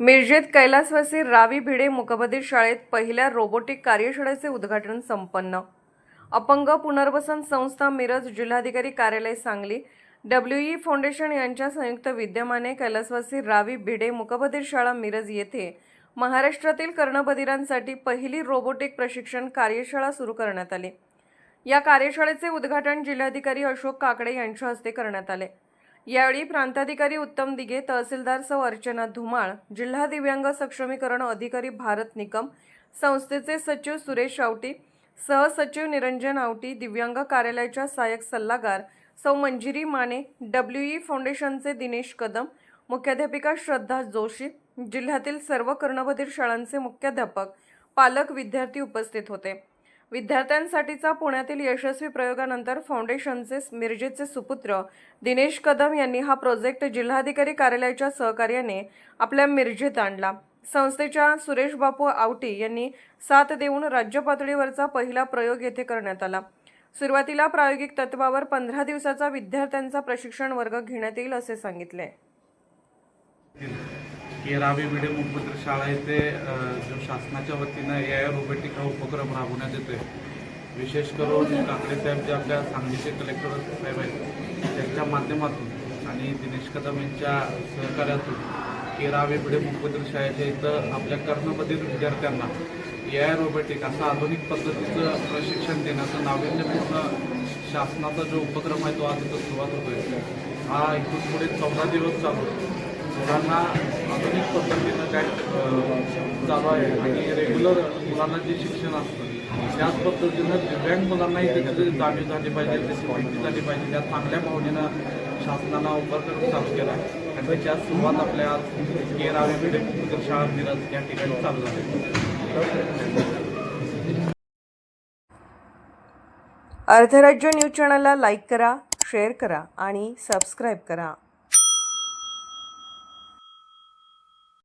मिरजेत कैलासवासी रावी भिडे मुकबधीर शाळेत पहिल्या रोबोटिक कार्यशाळेचे उद्घाटन संपन्न. अपंग पुनर्वसन संस्था मिरज जिल्हाधिकारी कार्यालय सांगली. डब्ल्यू ई फाउंडेशन यांच्या संयुक्त विद्यमाने कैलासवासी रावी भिडे मुकबधीर शाळा मिरज येथे महाराष्ट्रातील कर्णबधिरांसाठी पहिली रोबोटिक प्रशिक्षण कार्यशाळा सुरू करण्यात आली. या कार्यशाळेचे उद्घाटन जिल्हाधिकारी अशोक काकडे यांच्या हस्ते करण्यात आले. यावेळी प्रांताधिकारी उत्तम दिघे तहसीलदार सौ अर्चना धुमाळ जिल्हा दिव्यांग सक्षमीकरण अधिकारी भारत निकम संस्थेचे सचिव सुरेश आवटी सहसचिव निरंजन आवटी दिव्यांग कार्यालयाच्या सहाय्यक सल्लागार सौ मंजिरी माने डब्ल्यू ई फाउंडेशनचे दिनेश कदम मुख्याध्यापिका श्रद्धा जोशी जिल्ह्यातील सर्व कर्णबधीर शाळांचे मुख्याध्यापक पालक विद्यार्थी उपस्थित होते. विद्यार्थ्यांसाठीचा पुण्यातील यशस्वी प्रयोगानंतर फाउंडेशनचे मिरजेचे सुपुत्र दिनेश कदम यांनी हा प्रोजेक्ट जिल्हाधिकारी कार्यालयाच्या सहकार्याने आपल्या मिरजेत आणला. संस्थेच्या सुरेश बापू आवटी यांनी साथ देऊन राज्य पातळीवरचा पहिला प्रयोग येथे करण्यात आला. सुरुवातीला प्रायोगिक तत्वावर पंधरा दिवसाचा विद्यार्थ्यांचा प्रशिक्षण वर्ग घेण्यात येईल असे सांगितले. की रावी भिडे मुखपत्र शाळा येथे जो शासनाच्या वतीनं ए आय रोबोटिक हा उपक्रम राबवण्यात येतोय. विशेष करून काकडे साहेब जे आपल्या सांगलीचे कलेक्टर साहेब आहेत त्यांच्या माध्यमातून आणि दिनेश कदम यांच्या सहकार्यातून की रावी भिडे मुखपत्र शाळेच्या इथं आपल्या कर्णबधीर विद्यार्थ्यांना ए आय रोबोटिक असं आधुनिक पद्धतीचं प्रशिक्षण देण्याचं नाविन्यपूर्ण शासनाचा जो उपक्रम आहे तो आज इथं सुरुवात होतोय. हा इथून पुढे चौदा दिवस चालू आहे. मुलांना आधुनिक पद्धतीनं काय चालू आहे आणि रेग्युलर मुलांना जे शिक्षण असतं त्याच पद्धतीनं दिव्यांग मुलांनाही त्याची जाणीव झाली पाहिजे त्याची माहिती झाली पाहिजे. त्या चांगल्या भावनेनं शासनानं उपक्रम चालू केला आहे. आणि त्याच्या सुरुवात आपल्या आज केरावे मिडियम शाळा मिरज या ठिकाणी चालू आहे अर्धराज्य न्यूज चॅनलला लाईक करा शेअर करा आणि सबस्क्राईब करा.